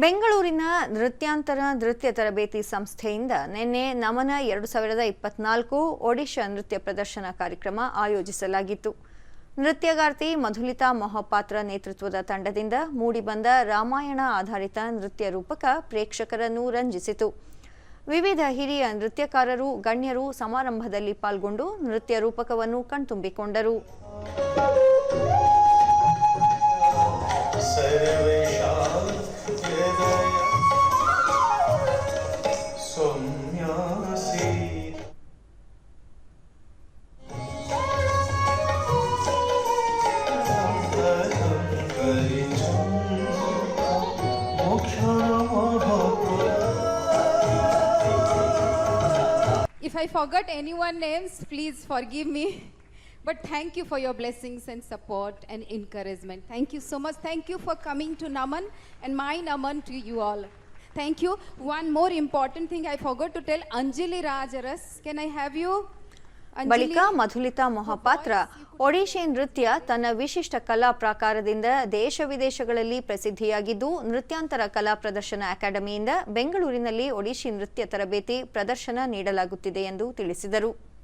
ಬೆಂಗಳೂರಿನ ನೃತ್ಯಾಂತರ ನೃತ್ಯ ತರಬೇತಿ ಸಂಸ್ಥೆಯಿಂದ ನಿನ್ನೆ ನಮನ ಎರಡು ಸಾವಿರದ ಇಪ್ಪತ್ನಾಲ್ಕು ಒಡಿಶಾ ನೃತ್ಯ ಪ್ರದರ್ಶನ ಕಾರ್ಯಕ್ರಮ ಆಯೋಜಿಸಲಾಗಿತ್ತು. ನೃತ್ಯಗಾರ್ತಿ ಮಧುಲಿತಾ ಮೊಹಪಾತ್ರ ನೇತೃತ್ವದ ತಂಡದಿಂದ ಮೂಡಿಬಂದ ರಾಮಾಯಣ ಆಧಾರಿತ ನೃತ್ಯ ರೂಪಕ ಪ್ರೇಕ್ಷಕರನ್ನು ರಂಜಿಸಿತು. ವಿವಿಧ ಹಿರಿಯ ನೃತ್ಯಕಾರರು, ಗಣ್ಯರು ಸಮಾರಂಭದಲ್ಲಿ ಪಾಲ್ಗೊಂಡು ನೃತ್ಯ ರೂಪಕವನ್ನು ಕಣ್ತುಂಬಿಕೊಂಡರು. If I forgot anyone names, please forgive me. But thank you for your blessings and support and encouragement. Thank you so much. Thank you for coming to Naman and my Naman to you all. Thank you. One more important thing I forgot to tell Anjali Rajaras. Can I have you? ಬಳಿಕ ಮಧುಲಿತಾ ಮೊಹಪಾತ್ರ, ಒಡಿಶಿ ನೃತ್ಯ ತನ್ನ ವಿಶಿಷ್ಟ ಕಲಾ ಪ್ರಾಕಾರದಿಂದ ದೇಶ ವಿದೇಶಗಳಲ್ಲಿ ಪ್ರಸಿದ್ಧಿಯಾಗಿದ್ದು, ನೃತ್ಯಾಂತರ ಕಲಾ ಪ್ರದರ್ಶನ ಅಕಾಡೆಮಿಯಿಂದ ಬೆಂಗಳೂರಿನಲ್ಲಿ ಒಡಿಶಿ ನೃತ್ಯ ತರಬೇತಿ ಪ್ರದರ್ಶನ ನೀಡಲಾಗುತ್ತಿದೆ ಎಂದು ತಿಳಿಸಿದರು